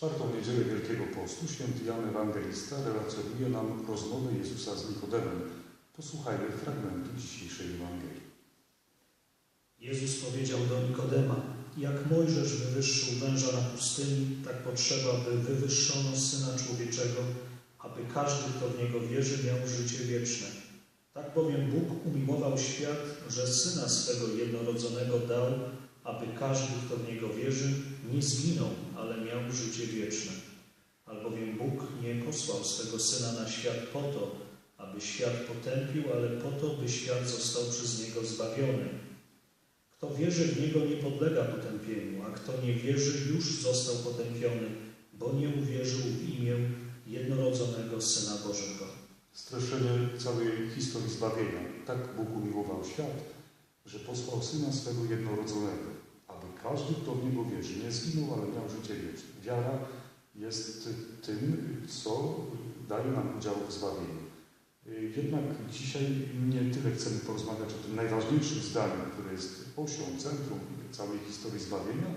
czwartą niedzielę Wielkiego Postu święty Jan Ewangelista relacjonuje nam rozmowę Jezusa z Nikodemem. Posłuchajmy fragmentu dzisiejszej Ewangelii. Jezus powiedział do Nikodema, jak Mojżesz wywyższył węża na pustyni, tak potrzeba, by wywyższono Syna Człowieczego, aby każdy, kto w Niego wierzy, miał życie wieczne. Tak bowiem Bóg umiłował świat, że Syna swego jednorodzonego dał, aby każdy, kto w Niego wierzy, nie zginął, ale miał życie wieczne. Albowiem Bóg nie posłał swego Syna na świat po to, aby świat potępił, ale po to, by świat został przez Niego zbawiony. Kto wierzy w Niego nie podlega potępieniu, a kto nie wierzy już został potępiony, bo nie uwierzył w imię jednorodzonego Syna Bożego. Streszczenie całej historii zbawienia. Tak Bóg umiłował świat, że posłał Syna swego jednorodzonego, aby każdy, kto w Niego wierzy, nie zginął, ale miał życie wieczne. Wiara jest tym, co daje nam udział w zbawieniu. Jednak dzisiaj nie tyle chcemy porozmawiać o tym najważniejszym zdaniu, które jest osią, centrum całej historii zbawienia,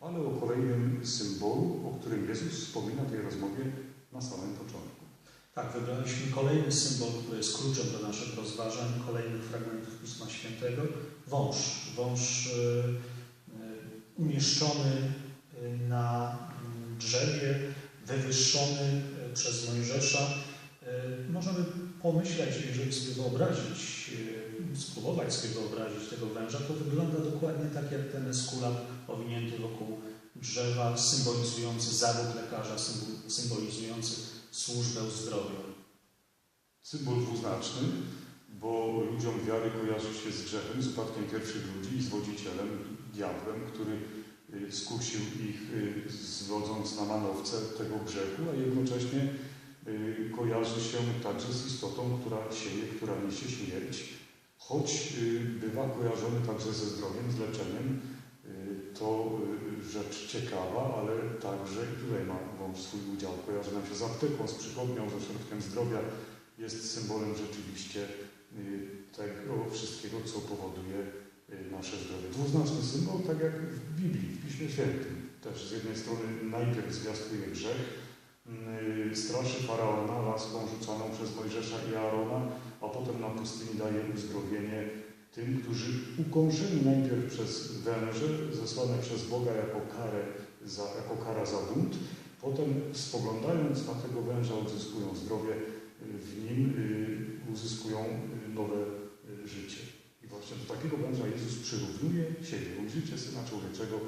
ale o kolejnym symbolu, o którym Jezus wspomina w tej rozmowie na samym początku. Tak, wybraliśmy kolejny symbol, który jest kluczem do naszych rozważań, kolejnych fragmentów Pisma Świętego. Wąż. Wąż y, y, umieszczony y, na mm, drzewie, wywyższony przez Mojżesza. Możemy pomyśleć, jeżeli sobie wyobrazić, spróbować sobie wyobrazić tego węża, to wygląda dokładnie tak jak ten eskulat owinięty wokół drzewa, symbolizujący zawód lekarza, symbol- symbolizujący służbę zdrowia. Symbol dwuznaczny, bo ludziom wiary kojarzy się z grzechem, z upadkiem pierwszych ludzi i z wodzicielem, diabłem, który y, skusił ich, y, zwodząc na manowce tego grzechu, a jednocześnie y, kojarzy się także z istotą, która sieje, która niesie śmierć, choć bywa kojarzony także ze zdrowiem, z leczeniem. Y, To y, rzecz ciekawa, ale także i tutaj ma wąż swój udział. Kojarzy nam się z apteką, z przychodnią, ze środkiem zdrowia. Jest symbolem rzeczywiście y, tego wszystkiego, co powoduje nasze zdrowie. Dwuznaczny symbol, tak jak w Biblii, w Piśmie Świętym. Też z jednej strony najpierw zwiastuje grzech, straszy faraona laską rzucaną przez Mojżesza i Aarona, a potem na pustyni daje uzdrowienie tym, którzy ukąszeni najpierw przez węże, zesłane przez Boga jako, karę za, jako kara za bunt, potem spoglądając na tego węża odzyskują zdrowie, w nim y, uzyskują y, nowe y, życie. I właśnie do takiego węża Jezus przyrównuje siebie, ujrzycie Syna Człowieczego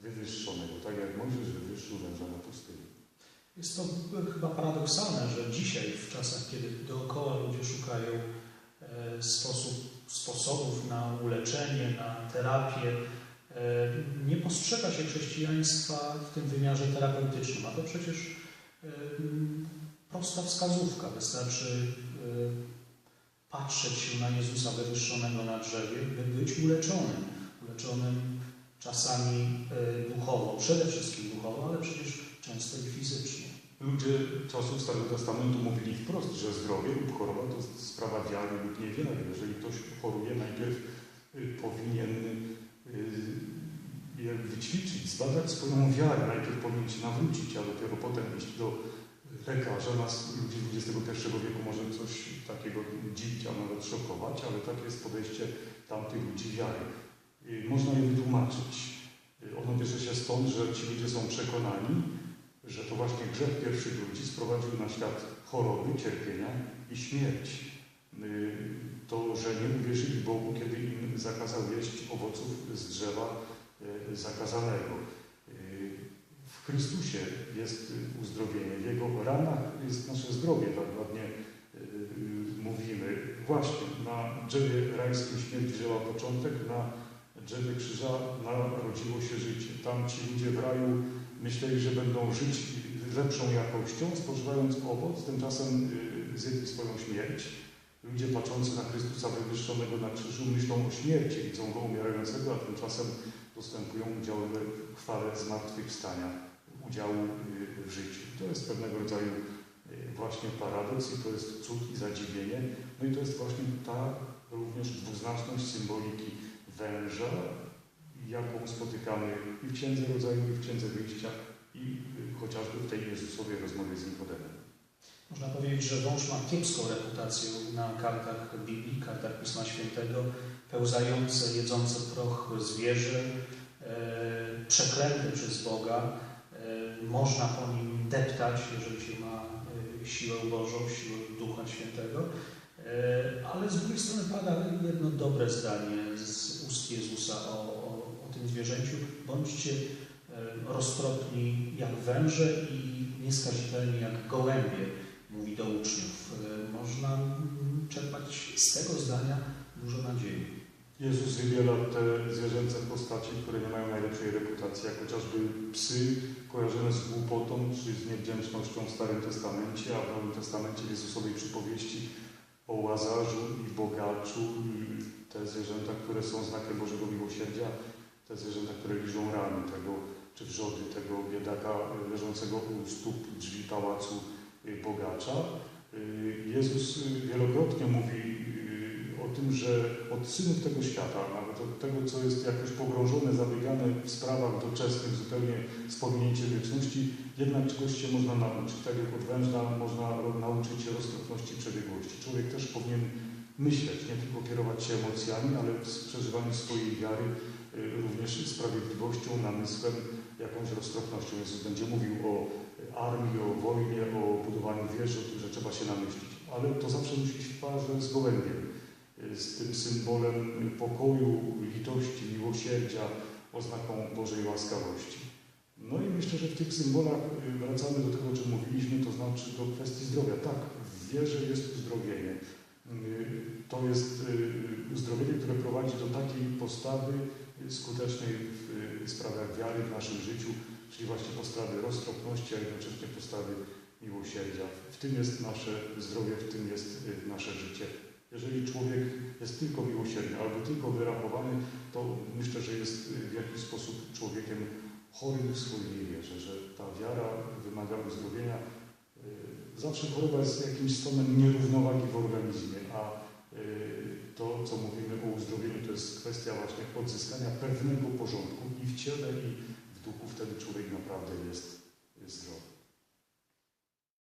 wywyższonego, tak jak Mojżesz wywyższył węża na pustyni. Jest to chyba paradoksalne, że dzisiaj, w czasach, kiedy dookoła ludzie szukają e, sposób, sposobów na uleczenie, na terapię, e, nie postrzega się chrześcijaństwa w tym wymiarze terapeutycznym. A to przecież e, prosta wskazówka. Wystarczy e, patrzeć się na Jezusa wywyższonego na drzewie, by być uleczonym. Uleczonym czasami duchowo, przede wszystkim duchowo, ale przecież często i fizycznie. Ludzie czasów Starego Testamentu mówili wprost, że zdrowie lub choroba to sprawa wiary lub niewiary. Jeżeli ktoś choruje, najpierw y, powinien y, wyćwiczyć, zbadać swoją wiarę. Najpierw powinien się nawrócić, a dopiero potem iść do lekarza. Nas, ludzi XXI wieku, może coś takiego dziwić, a nawet szokować, ale takie jest podejście tamtych ludzi wiary. Y, Można je wytłumaczyć. Ono bierze się stąd, że ci ludzie są przekonani, że to właśnie grzech pierwszych ludzi sprowadził na świat choroby, cierpienia i śmierć. Y, To, że nie uwierzyli Bogu, kiedy im zakazał jeść owoców z drzewa y, zakazanego. Y, W Chrystusie jest uzdrowienie, w Jego ranach jest nasze zdrowie, tak ładnie mówimy. Właśnie na drzewie rajskim śmierć wzięła początek, na drzewie krzyża narodziło się życie. Tam ci ludzie w raju myśleli, że będą żyć lepszą jakością, spożywając owoc, tymczasem y, zjedli swoją śmierć. Ludzie patrzący na Chrystusa wywyższonego na krzyżu myślą o śmierci, widzą Go umierającego, a tymczasem dostępują udziału w chwale zmartwychwstania, udziału y, w życiu. To jest pewnego rodzaju y, właśnie paradoks i to jest cud i zadziwienie. No i to jest właśnie ta również dwuznaczność symboliki węża, jaką spotykamy i w Księdze Rodzaju, i w Księdze Wyjścia, i y, chociażby w tej Jezusowej rozmowie z Nikodemem. Można powiedzieć, że wąż ma kiepską reputację na kartach Biblii, kartach Pisma Świętego, pełzające, jedzące proch zwierzę, e, przeklęte przez Boga. E, można po nim deptać, jeżeli się ma e, siłę Bożą, siłę Ducha Świętego. E, ale z drugiej strony pada jedno dobre zdanie z ust Jezusa o, o, o tym zwierzęciu. Bądźcie e, roztropni jak węże i nieskazitelni jak gołębie mówi do uczniów. E, Można czerpać z tego zdania dużo nadziei. Jezus wybiera te zwierzęce postaci, które nie mają najlepszej reputacji, jak chociażby psy kojarzone z głupotą czy z niewdzięcznością w Starym Testamencie, a w Nowym Testamencie Jezusowej przypowieści o Łazarzu i Bogaczu i te zwierzęta, które są znakiem Bożego Miłosierdzia, te zwierzęta, które liżą rany tego, czy wrzody tego biedaka y, leżącego u stóp drzwi pałacu y, Bogacza. Y, Jezus wielokrotnie mówi o tym, że od synów tego świata, nawet od tego, co jest jakoś pogrążone, zabiegane w sprawach doczesnych, zupełnie z pominięciem wieczności, jednak czegoś się można nauczyć. Tak jak od węża można nauczyć się roztropności przebiegłości. Człowiek też powinien myśleć, nie tylko kierować się emocjami, ale w przeżywaniu swojej wiary y, również sprawiedliwością, namysłem, jakąś roztropnością. Jezus będzie mówił o armii, o wojnie, o budowaniu wieży, o tym, że trzeba się namyślić. Ale to zawsze musi iść w parze z gołębiem, z tym symbolem pokoju, litości, miłosierdzia, oznaką Bożej łaskawości. No i myślę, że w tych symbolach y, wracamy do tego, o czym mówiliśmy, to znaczy do kwestii zdrowia. Tak, w wierze jest uzdrowienie. Y, To jest y, uzdrowienie, które prowadzi do takiej postawy skutecznej w sprawach wiary w naszym życiu, czyli właśnie postawy roztropności, a jednocześnie postawy miłosierdzia. W tym jest nasze zdrowie, w tym jest nasze życie. Jeżeli człowiek jest tylko miłosierny albo tylko wyrachowany, to myślę, że jest w jakiś sposób człowiekiem chorym w swojej wierze, że ta wiara wymaga uzdrowienia. Y, Zawsze choroba jest jakimś stanem nierównowagi w organizmie, a y, to, co mówimy o uzdrowieniu, to jest kwestia właśnie odzyskania pewnego porządku i w ciele, i w duchu. Wtedy człowiek naprawdę jest zdrowy.